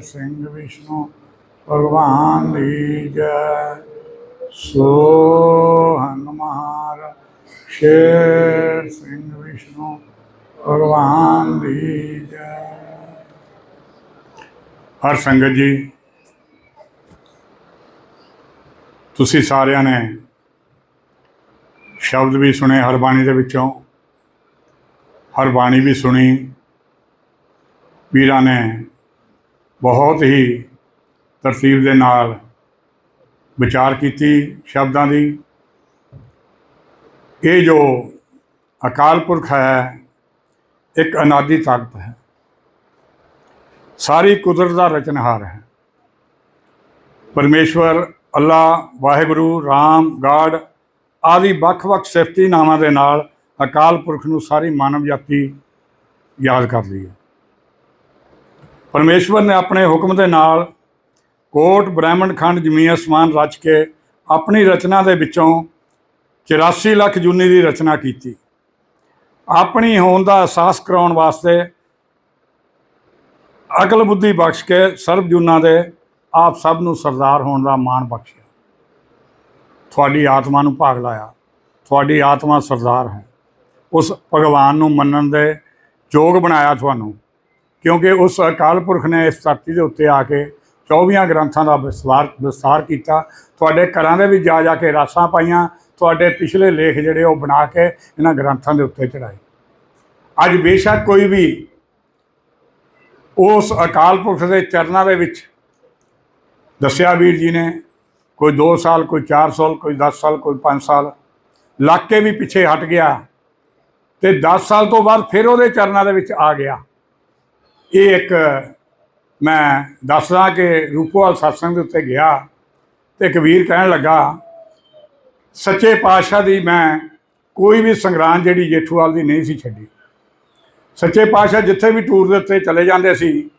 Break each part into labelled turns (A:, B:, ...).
A: ਸਿੰਘ ਵਿਸ਼ਨੂੰ ਭਗਵਾਨ ਦੀ ਜੈ। ਸੋ ਹੰਗ ਮਹਾਰਾਜ ਸ਼ੇਰ ਸਿੰਘ ਵਿਸ਼ਨੂੰ ਭਗਵਾਨ ਦੀ ਜੈ। ਹਰ ਸੰਗਤ ਜੀ, ਤੁਸੀਂ ਸਾਰਿਆਂ ਨੇ ਸ਼ਬਦ ਵੀ ਸੁਣੇ ਹਰ ਬਾਣੀ ਦੇ ਵਿੱਚੋਂ। ਹਰ ਬਾਣੀ ਵੀ ਸੁਣੀ। ਵੀਰਾਂ ਨੇ ਬਹੁਤ ਹੀ ਤਰਤੀਬ ਦੇ ਨਾਲ ਵਿਚਾਰ ਕੀਤੀ ਸ਼ਬਦਾਂ ਦੀ। ਇਹ ਜੋ ਅਕਾਲ ਪੁਰਖ ਹੈ, ਇੱਕ ਅਨਾਦੀ ਤਾਕਤ ਹੈ। ਸਾਰੀ ਕੁਦਰਤ ਦਾ ਰਚਨਹਾਰ ਹੈ। ਪਰਮੇਸ਼ਵਰ, ਅੱਲਾ, ਵਾਹਿਗੁਰੂ, ਰਾਮ, ਗਾਡ ਆਦਿ ਵੱਖ-ਵੱਖ ਸਿਫਤੀ ਨਾਵਾਂ ਦੇ ਨਾਲ ਅਕਾਲ ਪੁਰਖ ਨੂੰ ਸਾਰੀ ਮਾਨਵ ਜਾਤੀ ਯਾਦ ਕਰਦੀ ਹੈ। ਪਰਮੇਸ਼ਵਰ ਨੇ ਆਪਣੇ ਹੁਕਮ ਦੇ ਨਾਲ ਕੋਟ ਬ੍ਰਹਿਮੰਡ ਖੰਡ ਜ਼ਮੀ ਅਸਮਾਨ ਰਚ ਕੇ ਆਪਣੀ ਰਚਨਾ ਦੇ ਵਿੱਚੋਂ 84 ਲੱਖ ਜੂਨੀ ਦੀ ਰਚਨਾ ਕੀਤੀ। ਆਪਣੀ ਹੋਣ ਦਾ ਅਹਿਸਾਸ ਕਰਾਉਣ ਵਾਸਤੇ ਅਕਲ ਬੁੱਧੀ ਬਖਸ਼ ਕੇ ਸਰਬ ਜੂਨਾਂ ਦੇ ਆਪ ਸਭ ਨੂੰ ਸਰਦਾਰ ਹੋਣ ਦਾ ਮਾਣ ਬਖਸ਼ਿਆ। ਤੁਹਾਡੀ ਆਤਮਾ ਨੂੰ ਭਾਗ ਲਾਇਆ। ਤੁਹਾਡੀ ਆਤਮਾ ਸਰਦਾਰ ਹੈ। ਉਸ ਭਗਵਾਨ ਨੂੰ ਮੰਨਣ ਦੇ ਯੋਗ ਬਣਾਇਆ ਤੁਹਾਨੂੰ। ਕਿਉਂਕਿ ਉਸ ਅਕਾਲ ਪੁਰਖ ਨੇ ਇਸ ਧਰਤੀ ਦੇ ਉੱਤੇ ਆ ਕੇ 24 ਗ੍ਰੰਥਾਂ ਦਾ ਵਿਸਵਾਰ ਵਿਸਤਾਰ ਕੀਤਾ। ਤੁਹਾਡੇ ਘਰਾਂ ਦੇ ਵਿੱਚ ਜਾ ਜਾ ਕੇ ਰਾਸਾਂ ਪਾਈਆਂ। ਤੁਹਾਡੇ ਪਿਛਲੇ ਲੇਖ ਜਿਹੜੇ ਉਹ ਬਣਾ ਕੇ ਇਹਨਾਂ ਗ੍ਰੰਥਾਂ ਦੇ ਉੱਤੇ ਚੜਾਏ ਅੱਜ ਬੇਸ਼ੱਕ ਕੋਈ ਵੀ ਉਸ ਅਕਾਲ ਪੁਰਖ ਦੇ ਚਰਨਾਂ ਦੇ ਵਿੱਚ ਦੱਸਿਆ ਵੀਰ ਜੀ ਨੇ, ਕੋਈ 2 ਸਾਲ, ਕੋਈ 4 ਸਾਲ, ਕੋਈ 10 ਸਾਲ, ਕੋਈ 5 ਸਾਲ ਲੱਗ ਕੇ ਵੀ ਪਿੱਛੇ ਹਟ ਗਿਆ ਤੇ 10 ਸਾਲ ਤੋਂ ਬਾਅਦ ਫਿਰ ਉਹਦੇ ਚਰਨਾਂ ਦੇ ਵਿੱਚ ਆ ਗਿਆ। ਇਹ ਇੱਕ ਮੈਂ ਦੱਸਦਾ ਕਿ ਰੂਪੋਵਾਲ ਸਤਸੰਗ ਦੇ ਉੱਤੇ ਗਿਆ ਤੇ ਕਬੀਰ ਕਹਿਣ ਲੱਗਾ, ਸੱਚੇ ਪਾਤਸ਼ਾਹ ਦੀ ਮੈਂ ਕੋਈ ਵੀ ਸੰਗਰਾਂਦ ਜਿਹੜੀ ਜੇਠੂਵਾਲ ਦੀ ਨਹੀਂ ਸੀ ਛੱਡੀ। ਸੱਚੇ ਪਾਤਸ਼ਾਹ ਜਿੱਥੇ ਵੀ ਟੂਰ ਦੇ ਉੱਤੇ ਚਲੇ ਜਾਂਦੇ ਸੀ,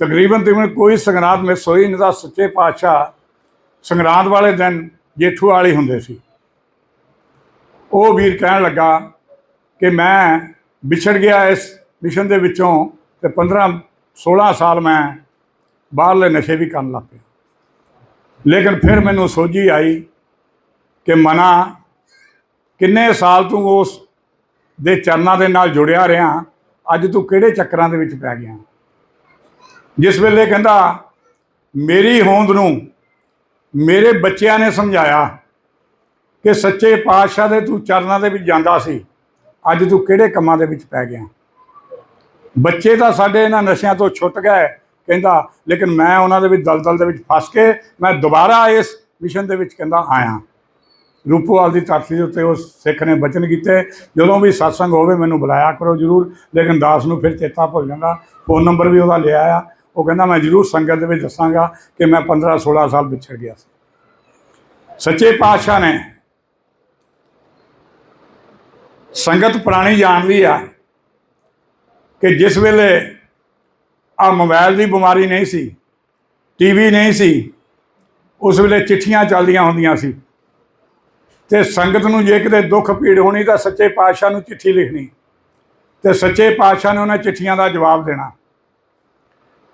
A: ਤਕਰੀਬਨ ਤਕਰੀਬਨ ਕੋਈ ਸੰਗਰਾਂਦ ਮਿਸ ਹੋਈ ਨਹੀਂ ਤਾਂ ਸੱਚੇ ਪਾਤਸ਼ਾਹ ਸੰਗਰਾਂਦ ਵਾਲੇ ਦਿਨ ਜੇਠੂਵਾਲ ਹੀ ਹੁੰਦੇ ਸੀ। ਉਹ ਵੀਰ ਕਹਿਣ ਲੱਗਾ ਕਿ ਮੈਂ ਵਿਛੜ ਗਿਆ ਇਸ ਮਿਸ਼ਨ ਦੇ ਵਿੱਚੋਂ ਤੇ 15 16 ਸਾਲ ਮੈਂ ਬਾਹਰਲੇ ਨਸ਼ੇ ਵੀ ਕਰਨ ਲੱਗ ਪਿਆ। ਲੇਕਿਨ ਫਿਰ ਮੈਨੂੰ ਸੋਝੀ ਆਈ ਕਿ ਮਨਾ, ਕਿੰਨੇ ਸਾਲ ਤੂੰ ਉਸ ਦੇ ਚਰਨਾਂ ਦੇ ਨਾਲ ਜੁੜਿਆ ਰਿਹਾ, ਅੱਜ ਤੂੰ ਕਿਹੜੇ ਚੱਕਰਾਂ ਦੇ ਵਿੱਚ ਪੈ ਗਿਆ? ਜਿਸ ਵੇਲੇ ਕਹਿੰਦਾ, ਮੇਰੀ ਹੋਂਦ ਨੂੰ ਮੇਰੇ ਬੱਚਿਆਂ ਨੇ ਸਮਝਾਇਆ ਕਿ ਸੱਚੇ ਪਾਤਸ਼ਾਹ ਦੇ ਤੂੰ ਚਰਨਾਂ ਦੇ ਵਿੱਚ ਜਾਂਦਾ ਸੀ, ਅੱਜ ਤੂੰ ਕਿਹੜੇ ਕੰਮਾਂ ਦੇ ਵਿੱਚ ਪੈ ਗਿਆ? ਬੱਚੇ ਤਾਂ ਸਾਡੇ ਇਹਨਾਂ ਨਸ਼ਿਆਂ ਤੋਂ ਛੁੱਟ ਗਏ, ਕਹਿੰਦਾ, ਲੇਕਿਨ ਮੈਂ ਉਹਨਾਂ ਦੇ ਵਿੱਚ ਦਲਦਲ ਦੇ ਵਿੱਚ ਫਸ ਕੇ ਮੈਂ ਦੁਬਾਰਾ ਇਸ ਮਿਸ਼ਨ ਦੇ ਵਿੱਚ ਕਹਿੰਦਾ ਆਇਆ। ਰੂਪੋਵਾਲ ਦੀ ਧਰਤੀ ਦੇ ਉੱਤੇ ਉਸ ਸਿੱਖ ਨੇ ਬਚਨ ਕੀਤੇ। ਜਦੋਂ ਵੀ satsang ਹੋਵੇ ਮੈਨੂੰ ਬੁਲਾਇਆ ਕਰੋ ਜਰੂਰ, ਲੇਕਿਨ ਦਾਸ ਨੂੰ ਫਿਰ ਚੇਤਾ ਭੁੱਲ ਜਾਂਦਾ। ਫੋਨ ਨੰਬਰ ਵੀ ਉਹਦਾ ਲਿਆ ਆ। ਉਹ ਕਹਿੰਦਾ, ਮੈਂ ਜਰੂਰ ਸੰਗਤ ਦੇ ਵਿੱਚ ਦੱਸਾਂਗਾ ਕਿ ਮੈਂ 15 16 ਸਾਲ ਵਿਛੜ ਗਿਆ ਸੀ। ਸੱਚੇ ਪਾਤਸ਼ਾਹ ਨੇ ਸੰਗਤ ਪੁਰਾਣੀ ਜਾਣਦੀ ਆ। ਕਿ ਜਿਸ ਵੇਲੇ ਆ ਮੋਬਾਈਲ ਦੀ ਬਿਮਾਰੀ ਨਹੀਂ ਸੀ ਟੀਵੀ ਨਹੀਂ ਸੀ, ਉਸ ਵੇਲੇ ਚਿੱਠੀਆਂ ਚੱਲਦੀਆਂ ਹੁੰਦੀਆਂ ਸੀ। ਤੇ ਸੰਗਤ ਨੂੰ ਜੇ ਕਿਤੇ ਦੁੱਖ ਪੀੜ ਹੋਣੀ ਤਾਂ ਸੱਚੇ ਪਾਤਸ਼ਾਹ ਨੂੰ ਚਿੱਠੀ ਲਿਖਣੀ, ਤੇ ਸੱਚੇ ਪਾਤਸ਼ਾਹ ਨੇ ਉਹਨਾਂ ਚਿੱਠੀਆਂ ਦਾ ਜਵਾਬ ਦੇਣਾ।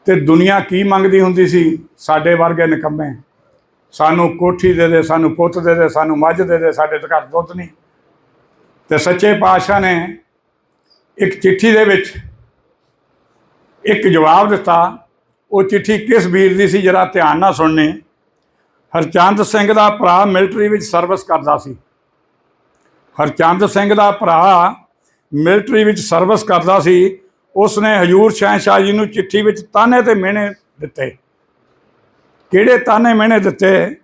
A: ਤੇ ਦੁਨੀਆ ਕੀ ਮੰਗਦੀ ਹੁੰਦੀ ਸੀ? ਸਾਡੇ ਵਰਗੇ ਨਿਕੰਮੇ। ਸਾਨੂੰ ਕੋਠੀ ਦੇ ਦੇ, ਸਾਨੂੰ ਪੁੱਤ ਦੇ ਦੇ, ਸਾਨੂੰ ਮੱਝ ਦੇ ਦੇ, ਸਾਡੇ ਤੇ ਘਰ ਦੁੱਧ ਨਹੀਂ। ਤੇ ਸੱਚੇ ਪਾਤਸ਼ਾਹ ਨੇ ਇੱਕ ਚਿੱਠੀ ਦੇ ਵਿੱਚ ਇੱਕ ਜਵਾਬ ਦਿੱਤਾ, ਉਹ ਚਿੱਠੀ ਕਿਸ ਵੀਰ ਦੀ ਸੀ ਜਰਾ ਧਿਆਨ ਨਾਲ ਸੁਣਨੇ। ਹਰਚੰਦ ਸਿੰਘ ਦਾ ਭਰਾ ਮਿਲਟਰੀ ਵਿੱਚ ਸਰਵਿਸ ਕਰਦਾ ਸੀ। ਹਰਚੰਦ ਸਿੰਘ ਦਾ ਭਰਾ ਮਿਲਟਰੀ ਵਿੱਚ ਸਰਵਿਸ ਕਰਦਾ ਸੀ। ਉਸਨੇ ਹਜੂਰ ਸ਼ਾਹ ਜੀ ਨੂੰ ਚਿੱਠੀ ਵਿੱਚ ਤਾਨੇ ਤੇ ਮਿਹਣੇ ਦਿੱਤੇ। ਕਿਹੜੇ ਤਾਨੇ ਮਿਹਣੇ ਦਿੱਤੇ?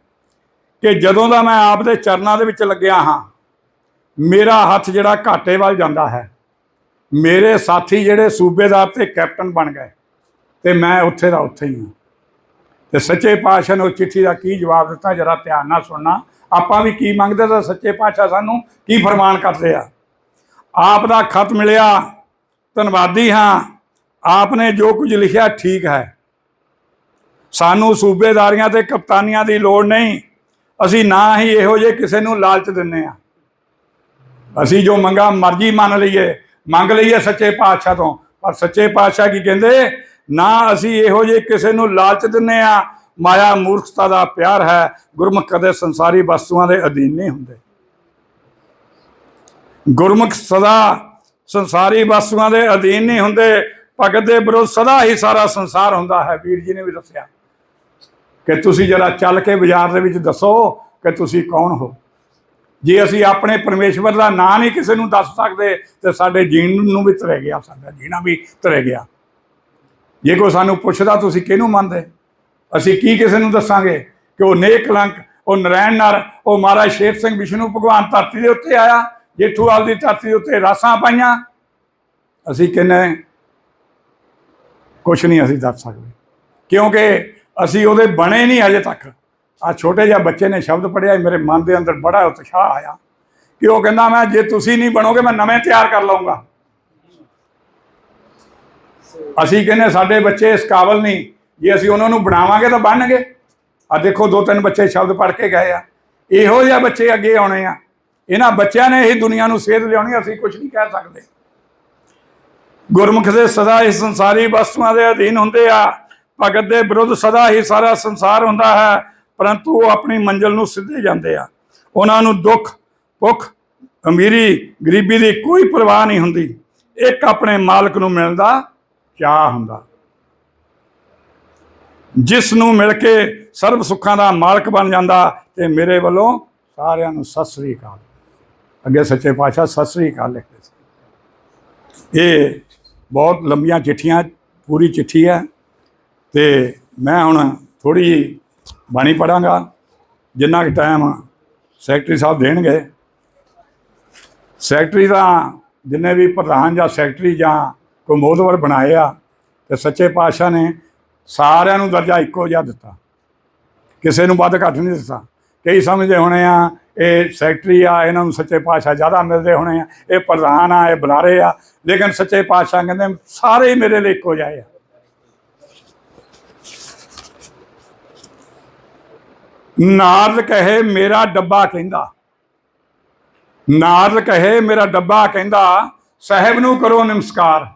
A: ਕਿ ਜਦੋਂ ਦਾ ਮੈਂ ਆਪ ਦੇ ਚਰਨਾਂ ਦੇ ਵਿੱਚ ਲੱਗਿਆ ਹਾਂ, ਮੇਰਾ ਹੱਥ ਜਿਹੜਾ ਘਾਟੇ ਵੱਲ ਜਾਂਦਾ ਹੈ ਮੇਰੇ ਸਾਥੀ ਜਿਹੜੇ ਸੂਬੇਦਾਰ ਤੇ ਕੈਪਟਨ ਬਣ ਗਏ ਤੇ ਮੈਂ ਉੱਥੇ ਦਾ ਉੱਥੇ ਹੀ ਹਾਂ। ਤੇ ਸੱਚੇ ਪਾਤਸ਼ਾਹ ਨੇ ਉਹ ਚਿੱਠੀ ਦਾ ਕੀ ਜਵਾਬ ਦਿੱਤਾ, ਜਰਾ ਧਿਆਨ ਨਾਲ ਸੁਣਨਾ। ਆਪਾਂ ਵੀ ਕੀ ਮੰਗਦੇ ਤਾਂ ਸੱਚੇ ਪਾਤਸ਼ਾਹ ਸਾਨੂੰ ਕੀ ਫਰਮਾਨ ਕਰਦੇ ਆ? ਆਪ ਦਾ ਖਤ ਮਿਲਿਆ, ਧੰਨਵਾਦੀ ਹਾਂ। ਆਪ ਨੇ ਜੋ ਕੁਝ ਲਿਖਿਆ ਠੀਕ ਹੈ। ਸਾਨੂੰ ਸੂਬੇਦਾਰੀਆਂ ਤੇ ਕਪਤਾਨੀਆਂ ਦੀ ਲੋੜ ਨਹੀਂ। ਅਸੀਂ ਨਾ ਹੀ ਇਹੋ ਜਿਹੇ ਕਿਸੇ ਨੂੰ ਲਾਲਚ ਦਿੰਨੇ ਆ। ਅਸੀਂ ਜੋ ਮੰਗਾ ਮਰਜ਼ੀ ਮੰਨ ਲਈਏ। ਮੰਗ ਲਈਏ ਸੱਚੇ ਪਾਤਸ਼ਾਹ ਤੋਂ। ਪਰ ਸੱਚੇ ਪਾਤਸ਼ਾਹ ਕੀ ਕਹਿੰਦੇ? ਨਾ ਅਸੀਂ ਇਹੋ ਜਿਹੇ ਕਿਸੇ ਨੂੰ ਲਾਲਚ ਦਿੰਨੇ ਆ। ਮਾਇਆ ਮੂਰਖਤਾ ਦਾ ਪਿਆਰ ਹੈ। ਗੁਰਮੁਖ ਕਦੇ ਸੰਸਾਰੀ ਵਸਤੂਆਂ ਦੇ ਅਧੀਨ ਨਹੀਂ ਹੁੰਦੇ। ਗੁਰਮੁਖ ਸਦਾ ਸੰਸਾਰੀ ਵਸਤੂਆਂ ਦੇ ਅਧੀਨ ਨਹੀਂ ਹੁੰਦੇ। ਭਗਤ ਦੇ ਵਿਰੁੱਧ ਸਦਾ ਹੀ ਸਾਰਾ ਸੰਸਾਰ ਹੁੰਦਾ ਹੈ। ਵੀਰ ਜੀ ਨੇ ਵੀ ਦੱਸਿਆ ਕਿ ਤੁਸੀਂ ਜਰਾ ਚੱਲ ਕੇ ਬਾਜ਼ਾਰ ਦੇ ਵਿੱਚ ਦੱਸੋ ਕਿ ਤੁਸੀਂ ਕੌਣ ਹੋ? ਜੇ ਅਸੀਂ ਆਪਣੇ ਪਰਮੇਸ਼ਵਰ ਦਾ ਨਾਂ ਨਹੀਂ ਕਿਸੇ ਨੂੰ ਦੱਸ ਸਕਦੇ, ਤੇ ਸਾਡੇ ਜੀਣ ਨੂੰ ਵੀ ਤਰੇ ਗਿਆ, ਸਾਡਾ ਜੀਣਾ ਵੀ ਤਰੇ ਗਿਆ। ਜੇ ਕੋਈ ਸਾਨੂੰ ਪੁੱਛਦਾ, ਤੁਸੀਂ ਕਿਹਨੂੰ ਮੰਨਦੇ? ਅਸੀਂ ਕੀ ਕਿਸੇ ਨੂੰ ਦੱਸਾਂਗੇ ਕਿ ਉਹ ਨੇਕ ਕਲੰਕ, ਉਹ ਨਰੈਣ ਨਰ, ਉਹ ਮਹਾਰਾਜ ਸ਼ੇਰ ਸਿੰਘ ਵਿਸ਼ਨੂੰ ਭਗਵਾਨ ਧਰਤੀ ਦੇ ਉੱਤੇ ਆਇਆ, ਜੇਠੂਵਾਲ ਦੀ ਧਰਤੀ ਦੇ ਉੱਤੇ ਰਾਸਾਂ ਪਾਈਆਂ। ਅਸੀਂ ਕਹਿੰਨੇ ਕੁਛ ਨਹੀਂ ਅਸੀਂ ਦੱਸ ਸਕਦੇ। ਕਿਉਂਕਿ ਅਸੀਂ ਉਹਦੇ ਬਣੇ ਨਹੀਂ ਅਜੇ ਤੱਕ। ਆ ਛੋਟੇ ਜਿਹੇ ਬੱਚੇ ਨੇ ਸ਼ਬਦ ਪੜਿਆ ਮੇਰੇ ਮਨ ਦੇ ਅੰਦਰ ਬੜਾ ਉਤਸ਼ਾਹ ਆਇਆ ਕਿ ਉਹ ਕਹਿੰਦਾ ਮੈਂ ਜੇ ਤੁਸੀਂ ਨਹੀਂ ਬਣੋਗੇ, ਮੈਂ ਨਵੇਂ ਤਿਆਰ ਕਰ ਲਵਾਂਗਾ ਅਸੀਂ ਕਹਿੰਦੇ ਸਾਡੇ ਬੱਚੇ ਇਸ ਕਾਬਲ ਨਹੀਂ, ਜੇ ਅਸੀਂ ਉਹਨਾਂ ਨੂੰ ਬਣਾਵਾਂਗੇ ਤਾਂ ਬਣਨਗੇ। ਆ ਦੇਖੋ ਦੋ ਤਿੰਨ ਬੱਚੇ ਸ਼ਬਦ ਪੜ੍ਹ ਕੇ ਗਏ ਆ। ਇਹੋ ਜਿਹੇ ਬੱਚੇ ਅੱਗੇ ਆਉਣੇ ਆ। ਇਹਨਾਂ ਬੱਚਿਆਂ ਨੇ ਹੀ ਦੁਨੀਆ ਨੂੰ ਸੇਧ ਲਿਆਉਣੀ, ਅਸੀਂ ਕੁਝ ਨਹੀਂ ਕਹਿ ਸਕਦੇ। ਗੁਰਮੁਖ ਦੇ ਸਦਾ ਹੀ ਸੰਸਾਰੀ ਵਸਤੂਆਂ ਦੇ ਅਧੀਨ ਹੁੰਦੇ ਆ। ਭਗਤ ਦੇ ਵਿਰੁੱਧ ਸਦਾ ਹੀ ਸਾਰਾ ਸੰਸਾਰ ਹੁੰਦਾ ਹੈ। ਪਰੰਤੂ ਉਹ ਆਪਣੀ ਮੰਜ਼ਿਲ ਨੂੰ ਸਿੱਧੇ ਜਾਂਦੇ ਆ। ਉਹਨਾਂ ਨੂੰ ਦੁੱਖ, ਭੁੱਖ, ਅਮੀਰੀ, ਗਰੀਬੀ ਦੀ ਕੋਈ ਪਰਵਾਹ ਨਹੀਂ ਹੁੰਦੀ। ਇੱਕ ਆਪਣੇ ਮਾਲਕ ਨੂੰ ਮਿਲਣ ਦਾ ਚਾਹ ਹੁੰਦਾ। ਜਿਸ ਨੂੰ ਮਿਲ ਕੇ ਸਰਬ ਸੁੱਖਾਂ ਦਾ ਮਾਲਕ ਬਣ ਜਾਂਦਾ ਤੇ ਮੇਰੇ ਵੱਲੋਂ ਸਾਰਿਆਂ ਨੂੰ ਸਤਿ ਸ੍ਰੀ ਅਕਾਲ। ਅੱਗੇ ਸੱਚੇ ਪਾਤਸ਼ਾਹ ਸਤਿ ਸ੍ਰੀ ਅਕਾਲ ਲਿਖਦੇ ਸੀ। ਇਹ ਬਹੁਤ ਲੰਬੀਆਂ ਚਿੱਠੀਆਂ, ਪੂਰੀ ਚਿੱਠੀ ਹੈ ਤੇ ਮੈਂ ਹੁਣ ਥੋੜੀ ਜਿਹੀ ਬਾਣੀ ਪੜਾਂਗਾ, ਜਿੰਨਾ ਕਿ ਟਾਈਮ ਸੈਕਟਰੀ ਸਾਹਿਬ ਦੇਣਗੇ। ਸੈਕਟਰੀ ਦਾ ਜਿੰਨੇ ਵੀ ਪ੍ਰਧਾਨ ਜਾਂ ਸੈਕਟਰੀ ਜਾਂ ਕੋਈ ਮੋਹਦਵਰ ਬਣਾਏ ਆ, ਤੇ ਸੱਚੇ ਪਾਤਸ਼ਾਹ ਨੇ ਸਾਰਿਆਂ ਨੂੰ ਦਰਜਾ ਇੱਕੋ ਜਿਹਾ ਦਿੱਤਾ। ਕਿਸੇ ਨੂੰ ਵੱਧ ਘੱਟ ਨਹੀਂ ਦਿੱਤਾ। ਕਈ ਸਮਝਦੇ ਹੋਣੇ ਆ, ਇਹ ਸੈਕਟਰੀ ਆ, ਇਹਨਾਂ ਨੂੰ ਸੱਚੇ ਪਾਤਸ਼ਾਹ ਜ਼ਿਆਦਾ ਮਿਲਦੇ ਹੋਣੇ ਆ, ਇਹ ਪ੍ਰਧਾਨ ਆ, ਇਹ ਬੁਲਾਰੇ ਆ, ਲੇਕਿਨ ਸੱਚੇ ਪਾਤਸ਼ਾਹ ਕਹਿੰਦੇ ਸਾਰੇ ਮੇਰੇ ਲਈ ਇੱਕੋ ਜਿਹੇ ਆ। ਨਾਰਦ ਕਹੇ, ਮੇਰਾ ਡੱਬਾ ਕਹਿੰਦਾ। ਨਾਰਦ ਕਹੇ, ਮੇਰਾ ਡੱਬਾ ਕਹਿੰਦਾ, ਸਾਹਿਬ ਨੂੰ ਕਰੋ ਨਮਸਕਾਰ।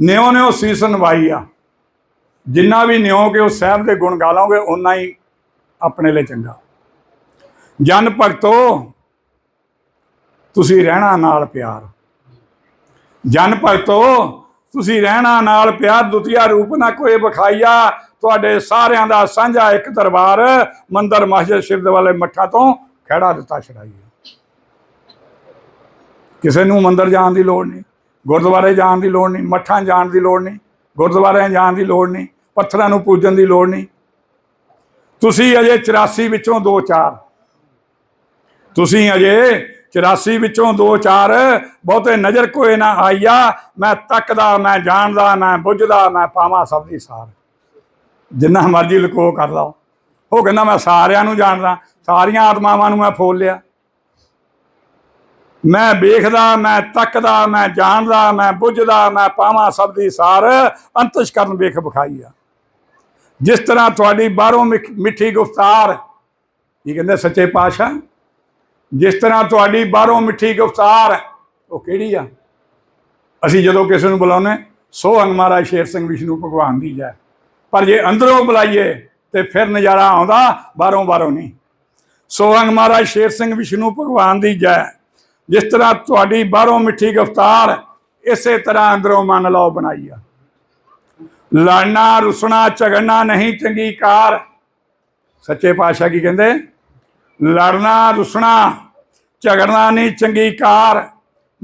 A: ਨਿਉ ਨਿਉ ਸੀਸ ਨਵਾਈ ਆ। ਜਿੰਨਾ ਵੀ ਨਿਉ ਕੇ ਉਹ ਸਾਹਿਬ ਦੇ ਗੁਣ ਗਾ ਲਓਗੇ ਓਨਾ ਹੀ ਆਪਣੇ ਲਈ ਚੰਗਾ। ਜਨ ਭਗਤੋ, ਤੁਸੀਂ ਰਹਿਣਾ ਨਾਲ ਪਿਆਰ। ਜਨ ਭਗਤੋ, ਤੁਸੀਂ ਰਹਿਣਾ ਨਾਲ ਪਿਆਰ, ਦੁਤੀਆ ਰੂਪ ਨਾ ਕੋਈ ਵਿਖਾਈਆ। ਤੁਹਾਡੇ ਸਾਰਿਆਂ ਦਾ ਸਾਂਝਾ ਇੱਕ ਦਰਬਾਰ ਮੰਦਰ ਮਸਜਿਦ ਸ਼ਿਰਦ ਵਾਲੇ ਮੱਠਾਂ ਤੋਂ ਖੜਾ ਦਿੱਤਾ ਛੜਾਈ ਕਿਸੇ ਨੂੰ ਮੰਦਰ ਜਾਣ ਦੀ ਲੋੜ ਨਹੀਂ, ਗੁਰਦੁਆਰੇ ਜਾਣ ਦੀ ਲੋੜ ਨਹੀਂ, ਮੱਠਾਂ ਜਾਣ ਦੀ ਲੋੜ ਨਹੀਂ, ਗੁਰਦੁਆਰਿਆਂ ਜਾਣ ਦੀ ਲੋੜ ਨਹੀਂ, ਪੱਥਰਾਂ ਨੂੰ ਪੂਜਣ ਦੀ ਲੋੜ ਨਹੀਂ। ਤੁਸੀਂ ਅਜੇ 84 ਵਿੱਚੋਂ 2-4 ਤੁਸੀਂ ਅਜੇ 84 ਵਿੱਚੋਂ 2-4 ਬਹੁਤੇ ਨਜ਼ਰ ਕੋਈ ਨਾ ਆਈਆ, ਮੈਂ ਤੱਕਦਾ, ਮੈਂ ਜਾਣਦਾ, ਮੈਂ ਬੁੱਝਦਾ, ਮੈਂ ਪਾਵਾਂ ਸਭ ਦੀ ਸਾਰ। ਜਿੰਨਾ ਮਰਜ਼ੀ ਲਕੋ ਕਰ ਲਓ ਉਹ ਕਹਿੰਦਾ ਮੈਂ ਸਾਰਿਆਂ ਨੂੰ ਜਾਣਦਾ, ਸਾਰੀਆਂ ਆਤਮਾਵਾਂ ਨੂੰ ਮੈਂ ਫੋਲ ਲਿਆ। ਮੈਂ ਵੇਖਦਾ, ਮੈਂ ਤੱਕਦਾ, ਮੈਂ ਜਾਣਦਾ, ਮੈਂ ਬੁੱਝਦਾ, ਮੈਂ ਪਾਵਾਂ ਸਭ ਦੀ ਸਾਰ ਅੰਤਿਸ਼ ਕਰਨ ਵੇਖ ਵਿਖਾਈ ਆ। ਜਿਸ ਤਰ੍ਹਾਂ ਤੁਹਾਡੀ ਬਾਹਰੋਂ ਮਿੱਠ- ਮਿੱਠੀ ਗੁਫਤਾਰ ਕੀ ਕਹਿੰਦੇ ਸੱਚੇ ਪਾਤਸ਼ਾਹ, ਜਿਸ ਤਰ੍ਹਾਂ ਤੁਹਾਡੀ ਬਾਹਰੋਂ ਮਿੱਠੀ ਗੁਫਤਾਰ, ਉਹ ਕਿਹੜੀ ਆ? ਅਸੀਂ ਜਦੋਂ ਕਿਸੇ ਨੂੰ ਬੁਲਾਉਨੇ ਸੋ ਅੰਗ ਮਹਾਰਾਜ ਸ਼ੇਰ ਸਿੰਘ ਵਿਸ਼ਨੂੰ ਭਗਵਾਨ ਦੀ ਜੈ। ਪਰ ਜੇ ਅੰਦਰੋਂ ਬੁਲਾਈਏ ਤੇ ਫਿਰ ਨਜ਼ਾਰਾ ਆਉਂਦਾ, ਬਾਹਰੋਂ ਬਾਹਰੋਂ ਨਹੀਂ। ਸੋਰੰਗ ਮਹਾਰਾਜ ਸ਼ੇਰ ਸਿੰਘ ਵਿਸ਼ਨੂੰ ਭਗਵਾਨ ਦੀ ਜੈ। ਜਿਸ ਤਰ੍ਹਾਂ ਤੁਹਾਡੀ ਬਾਹਰੋਂ ਮਿੱਠੀ ਗਫ਼ਤਾਰ, ਇਸੇ ਤਰ੍ਹਾਂ ਅੰਦਰੋਂ ਮਨ ਲਓ ਬਣਾਈ ਆ। ਲੜਨਾ, ਰੁਸਣਾ, ਝਗੜਨਾ ਨਹੀਂ ਚੰਗੀ ਕਾਰ। ਸੱਚੇ ਪਾਤਸ਼ਾਹ ਕੀ ਕਹਿੰਦੇ? ਲੜਨਾ, ਰੁਸਣਾ, ਝਗੜਨਾ ਨਹੀਂ ਚੰਗੀ ਕਾਰ।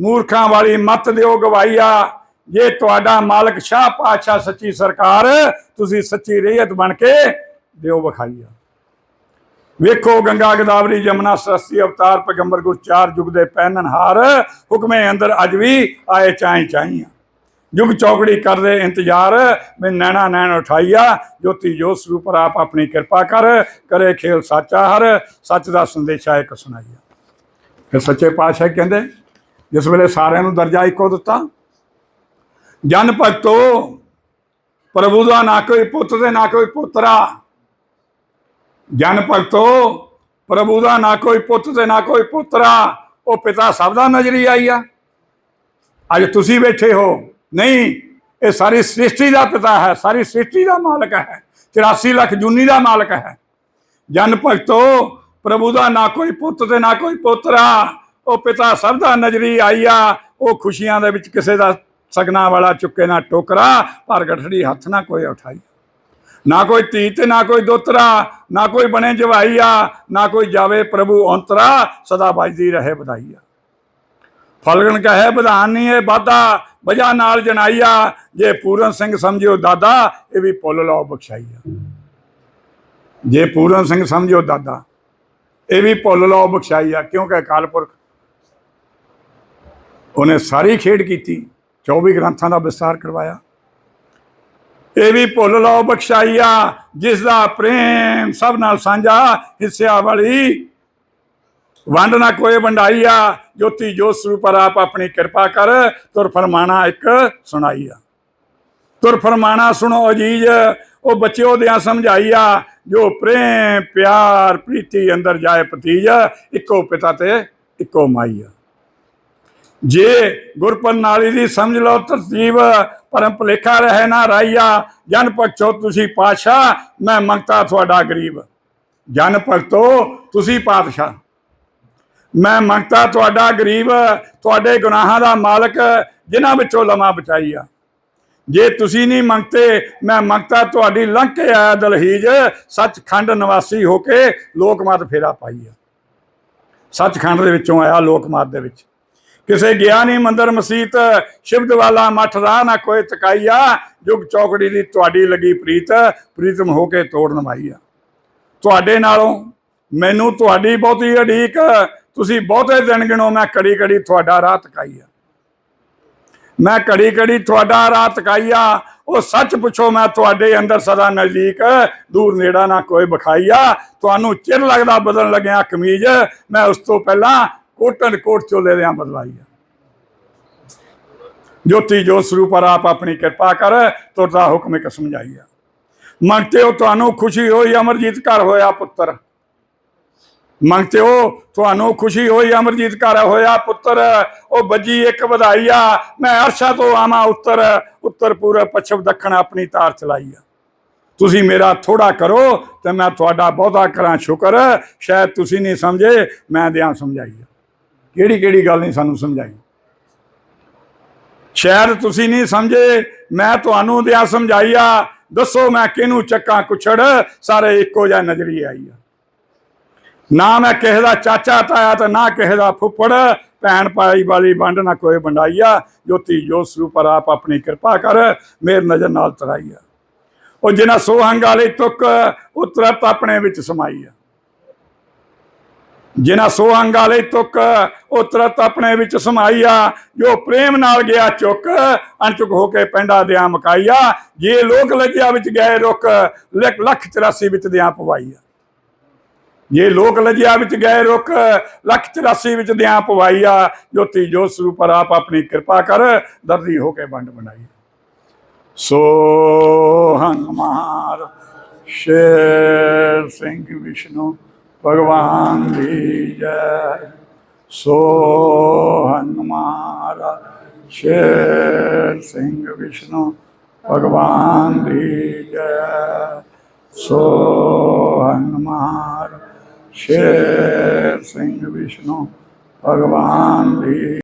A: ਮੂਰਖਾਂ ਵਾਲੀ ਮਤ ਦਿਓ ਗਵਾਈਆ ਜੇ ਤੁਹਾਡਾ ਮਾਲਕ ਸ਼ਾਹ ਪਾਤਸ਼ਾਹ, ਸੱਚੀ ਸਰਕਾਰ, ਤੁਸੀਂ ਸੱਚੀ ਰਹੀਤ ਬਣ ਕੇ ਦਿਓ ਵਿਖਾਈਆ। ਵੇਖੋ ਗੰਗਾ ਗਦਾਵਰੀ ਜਮਨਾ ਸਰਸਤੀ ਅਵਤਾਰ ਪੈਗੰਬਰ ਗੁਰ ਚਾਰ ਯੁਗ ਦੇ ਪਹਿਨਨਹਾਰ ਹੁਕਮੇ ਅੰਦਰ ਅੱਜ ਵੀ ਆਏ ਚਾਹੀ ਚਾਈਆਂ ਜੁਗ ਚੌਕੜੀ ਕਰਦੇ ਇੰਤਜ਼ਾਰ, ਮੈਂ ਨੈਣਾ ਨੈਣ ਉਠਾਈਆ, ਜੋਤੀ ਜੋਤ ਸਰੂਪ ਆਪ ਆਪਣੀ ਕਿਰਪਾ ਕਰ, ਕਰੇ ਖੇਲ ਸਾਚਾ ਹਰ ਸੱਚ ਦਾ ਸੰਦੇਸ਼ਾ ਇੱਕ ਸੁਣਾਈਆ। ਫਿਰ ਸੱਚੇ ਪਾਤਸ਼ਾਹ ਕਹਿੰਦੇ, ਜਿਸ ਵੇਲੇ ਸਾਰਿਆਂ ਨੂੰ ਦਰਜਾ ਇੱਕੋ ਦਿੱਤਾ ਜਨ ਭਗਤੋ, ਪ੍ਰਭੂ ਦਾ ਨਾ ਕੋਈ ਪੁੱਤ ਤੇ ਨਾ ਕੋਈ ਪੁੱਤਰਾ। ਜਨ ਭਗਤੋ, ਪ੍ਰਭੂ ਦਾ ਨਾ ਕੋਈ ਪੁੱਤ ਤੇ ਨਾ ਕੋਈ ਪੁੱਤਰਾ। ਉਹ ਪਿਤਾ ਸਭ ਦਾ ਨਜ਼ਰੀ ਆਈ ਆ। ਅੱਜ ਤੁਸੀਂ ਬੈਠੇ ਹੋ। ਨਹੀਂ, ਇਹ ਸਾਰੀ ਸ੍ਰਿਸ਼ਟੀ ਦਾ ਪਿਤਾ ਹੈ। ਸਾਰੀ ਸ੍ਰਿਸ਼ਟੀ ਦਾ ਮਾਲਕ ਹੈ। 84 ਲੱਖ ਜੁਨੀ ਦਾ ਮਾਲਕ ਹੈ। ਜਨ ਭਗਤੋ, ਪ੍ਰਭੂ ਦਾ ਨਾ ਕੋਈ ਪੁੱਤ ਤੇ ਨਾ ਕੋਈ ਪੋਤਰਾ। ਉਹ ਪਿਤਾ ਸਭ ਦਾ ਨਜ਼ਰੀ ਆਈ ਆ। ਉਹ ਖੁਸ਼ੀਆਂ ਦੇ ਵਿੱਚ ਕਿਸੇ ਦਾ ਸਗਨਾ ਵਾਲਾ ਚੁੱਕੇ ਨਾ ਟੋਕਰਾ ਪਰ ਗਠੜੀ ਹੱਥ ਨਾ ਕੋਈ ਉਠਾਈ ਨਾ ਕੋਈ ਧੀ ਤੇ ਨਾ ਕੋਈ ਦੋਤਰਾ ਨਾ ਕੋਈ ਬਣੇ ਜਵਾਈ ਆ ਨਾ ਕੋਈ ਜਾਵੇ ਪ੍ਰਭੂ ਅੰਤਰਾ ਸਦਾ ਵੱਜਦੀ ਰਹੇ ਵਧਾਈ ਆ ਫਲਗਣ ਕਹੇ ਵਿਧਾਨ ਨਹੀਂ ਇਹ ਵਾਧਾ ਵਜਾ ਨਾਲ ਜਨਾਈਆ ਜੇ ਪੂਰਨ ਸਿੰਘ ਸਮਝਿਓ ਦਾਦਾ ਇਹ ਵੀ ਪੁੱਲ ਲਾਓ ਬਖਸ਼ਾਈਆ ਜੇ ਪੂਰਨ ਸਿੰਘ ਸਮਝਿਓ ਦਾਦਾ ਇਹ ਵੀ ਪੁੱਲ ਲਾਓ ਬਖਸ਼ਾਈਆ ਕਿਉਂਕਿ ਅਕਾਲ ਪੁਰਖ ਉਹਨੇ ਸਾਰੀ ਖੇਡ ਕੀਤੀ 24 ਗ੍ਰੰਥਾਂ ਦਾ ਵਿਸਤਾਰ ਕਰਵਾਇਆ। ਇਹ ਵੀ ਭੁੱਲ ਲਓ ਬਖਸ਼ਾਈਆ, ਜਿਸ ਦਾ ਪ੍ਰੇਮ ਸਭ ਨਾਲ ਸਾਂਝਾ, ਹਿੱਸਿਆ ਵਾਲੀ। ਵੰਡ ਨਾ ਕੋਈ ਵੰਡਾਈਆ, ਜੋਤੀ ਜੋਤ ਸਰੂਪ ਆਪ ਆਪਣੀ ਕਿਰਪਾ ਕਰ, ਤੁਰ ਫਰਮਾਣਾ ਇੱਕ ਸੁਣਾਈਆ। ਤੁਰ ਫਰਮਾਣਾ ਸੁਣੋ ਅਜੀਜ, ਉਹ ਬੱਚਿਓ ਦਿਆਂ ਸਮਝਾਈਆ, ਜੋ ਪ੍ਰੇਮ, ਪਿਆਰ, ਪ੍ਰੀਤੀ ਅੰਦਰ ਜਾਏ ਭਤੀਜ, ਇੱਕੋ ਪਿਤਾ ਤੇ ਇੱਕੋ ਮਾਈਆ। ਜੇ ਗੁਰਪ੍ਰਣਾਲੀ ਦੀ ਸਮਝ ਲਓ, ਤਰਤੀਬ, ਪਰਮ ਭਲੇਖਾ ਰਹੇ ਨਾ ਰਾਈਆ, ਜਨ ਪਛੋ ਤੁਸੀਂ ਪਾਤਸ਼ਾਹ, ਮੈਂ ਮੰਗਤਾ ਤੁਹਾਡਾ ਗਰੀਬ। ਜਨ ਭਗਤੋ ਤੁਸੀਂ ਪਾਤਸ਼ਾਹ। ਮੈਂ ਮੰਗਤਾ ਤੁਹਾਡਾ ਗਰੀਬ, ਤੁਹਾਡੇ ਗੁਨਾਹਾਂ ਦਾ ਮਾਲਕ, ਜਿਨ੍ਹਾਂ ਵਿੱਚੋਂ ਲਮਾ ਬਚਾਈਆ। ਜੇ ਤੁਸੀਂ ਨਹੀਂ ਮੰਗਤੇ, ਮੈਂ ਮੰਗਤਾ ਤੁਹਾਡੀ ਲੰਘ ਕੇ ਆਇਆ ਦਲਹੀਜ, ਸੱਚਖੰਡ ਨਿਵਾਸੀ ਹੋ ਕੇ ਲੋਕਮਤ ਫੇਰਾ ਪਾਈਆ। ਸੱਚਖੰਡ ਦੇ ਵਿੱਚੋਂ ਆਇਆ ਲੋਕਮਤ ਦੇ ਵਿੱਚ। ਕਿਸੇ ਗਿਆ ਨਹੀਂ ਮੰਦਰ ਮਸੀਤ ਸ਼ਿਵਦ ਵਾਲਾ ਮੱਠ ਰਾਹ ਨਾ ਕੋਈ ਤਕਾਈਆ, ਜੁਗ ਚੌਕੜੀ ਦੀ ਤੁਹਾਡੀ ਲੱਗੀ ਪ੍ਰੀਤ, ਪ੍ਰੀਤਮ ਹੋ ਕੇ ਤੋੜ ਨਵਾਈਆ ਤੁਹਾਡੇ ਨਾਲੋਂ ਮੈਨੂੰ ਤੁਹਾਡੀ ਬਹੁਤੀ ਅੜੀਕ, ਤੁਸੀਂ ਬਹੁਤੇ ਦਿਨ ਗਿਣੋ, ਮੈਂ ਕੜੀ ਕੜੀ ਤੁਹਾਡਾ ਰਾਹ ਤਕਾਈਆ ਮੈਂ ਕੜੀ ਕੜੀ ਤੁਹਾਡਾ ਰਾਹ ਤਕਾਈਆ ਉਹ ਸੱਚ ਪੁੱਛੋ, ਮੈਂ ਤੁਹਾਡੇ ਅੰਦਰ ਸਦਾ ਨਜ਼ਦੀਕ, ਦੂਰ ਨੇੜਾ ਨਾ ਕੋਈ ਬਖਾਈਆ ਤੁਹਾਨੂੰ ਚਿਰ ਲੱਗਦਾ ਬਦਲਣ ਲੱਗਿਆ ਕਮੀਜ਼, ਮੈਂ ਉਸ ਤੋਂ ਪਹਿਲਾਂ ਕੋਟਨ ਕੋਟ ਚੋਲੇ ਦਿਆਂ ਬਦਲਾਈਆ ਜੋਤੀ ਜੋ ਸਰੂਪ ਆਪ ਆਪਣੀ ਕਿਰਪਾ ਕਰ, ਤੁਰਦਾ ਹੁਕਮ ਇੱਕ ਸਮਝਾਈਆ ਮੰਗਤੇ ਹੋ ਤੁਹਾਨੂੰ ਖੁਸ਼ੀ ਹੋਈ, ਅਮਰਜੀਤ ਘਰ ਹੋਇਆ ਪੁੱਤਰ। ਮੰਗਤੇ ਹੋ ਤੁਹਾਨੂੰ ਖੁਸ਼ੀ ਹੋਈ, ਅਮਰਜੀਤ ਘਰ ਹੋਇਆ ਪੁੱਤਰ। ਉਹ ਬੱਜੀ ਇੱਕ ਵਧਾਈਆ ਮੈਂ ਅਰਸ਼ਾ ਤੋਂ ਆਵਾਂ ਉੱਤਰ। ਉੱਤਰ ਪੂਰਬ ਪੱਛਮ ਦੱਖਣ ਆਪਣੀ ਤਾਰ ਚਲਾਈਆ ਤੁਸੀਂ ਮੇਰਾ ਥੋੜਾ ਕਰੋ ਤੇ ਮੈਂ ਤੁਹਾਡਾ ਬਹੁਤਾ ਕਰਾਂ ਸ਼ੁਕਰ। ਸ਼ਾਇਦ ਤੁਸੀਂ ਨਹੀਂ ਸਮਝੇ, ਮੈਂ ਦਿਆਂ ਸਮਝਾਈਆ ਕਿਹੜੀ ਕਿਹੜੀ ਗੱਲ ਨਹੀਂ ਸਾਨੂੰ ਸਮਝਾਈ। ਸ਼ਾਇਦ ਤੁਸੀਂ ਨਹੀਂ ਸਮਝੇ, ਮੈਂ ਤੁਹਾਨੂੰ ਦਿਆ ਸਮਝਾਈ ਆ, ਦੱਸੋ ਮੈਂ ਕਿਹਨੂੰ ਚੱਕਾਂ ਕੁਛੜ, ਸਾਰੇ ਇੱਕੋ ਜਿਹਾ ਨਜ਼ਰੀ ਆਈ ਆ। ਨਾ ਮੈਂ ਕਿਸੇ ਦਾ ਚਾਚਾ ਤਾਇਆ ਤੇ ਨਾ ਕਿਸੇ ਦਾ ਫੁੱਫੜ, ਭੈਣ ਭਾਈ ਵਾਲੀ ਵੰਡ ਨਾ ਕੋਈ ਵੰਡਾਈਆ ਜੋਤੀ ਜੋ ਸਰੂਪ ਆਪ ਆਪਣੀ ਕਿਰਪਾ ਕਰ, ਮੇਰ ਨਜ਼ਰ ਨਾਲ ਤਰਾਈਆ ਉਹ ਜਿਨ੍ਹਾਂ ਸੋਹੰਗ ਵਾਲੀ ਤੁਕ ਉਤਰਤ ਆਪਣੇ ਵਿੱਚ ਸਮਾਈ ਆ। ਜਿਨ੍ਹਾਂ ਸੋਹੰਗ ਵਾਲੀ ਤੁਕ ਉਤਰਤ ਆਪਣੇ ਵਿੱਚ ਸਮਾਈਆ ਜੋ ਪ੍ਰੇਮ ਨਾਲ ਗਿਆ ਚੁੱਕ, ਅਣਚੁਕ ਹੋ ਕੇ ਪੈਂਡਾ ਦਿਆਂ ਮਕਾਈਆ ਜੇ ਲੋਕ ਲੱਗਿਆ ਵਿੱਚ ਗਏ ਰੁਕ ਲੱਖ ਲੱਖ 84 ਵਿੱਚ ਦਿਆਂ ਪਵਾਈਆ ਜੇ ਲੋਕ ਲਜਿਆ ਵਿੱਚ ਗਏ ਰੁਕ ਲੱਖ 84 ਵਿੱਚ ਦਿਆਂ ਪਵਾਈਆ ਜੋਤੀ ਜੋਤ ਸਰੂਪ ਆਪ ਆਪਣੀ ਕਿਰਪਾ ਕਰ, ਦਰਦੀ ਹੋ ਕੇ ਵੰਡ ਬਣਾਈ। ਸੋ ਹੰਗ ਮਹਾਰ ਸ਼ੇਰ ਸਿੰਘ ਵਿਸ਼ਨੂੰ ਭਗਵਾਨ ਦੀ ਜੈ। ਸੋ ਹੰਮਾਰ ਸ਼ੇਰ ਸਿੰਘ ਵਿਸ਼ਨੂੰ, ਭਗਵਾਨ ਦੀ ਜੈ। ਸੋ ਹੰਮਾਰ ਸ਼ੇਰ ਸਿੰਘ ਵਿਸ਼ਨੂੰ, ਭਗਵਾਨ ਦੀ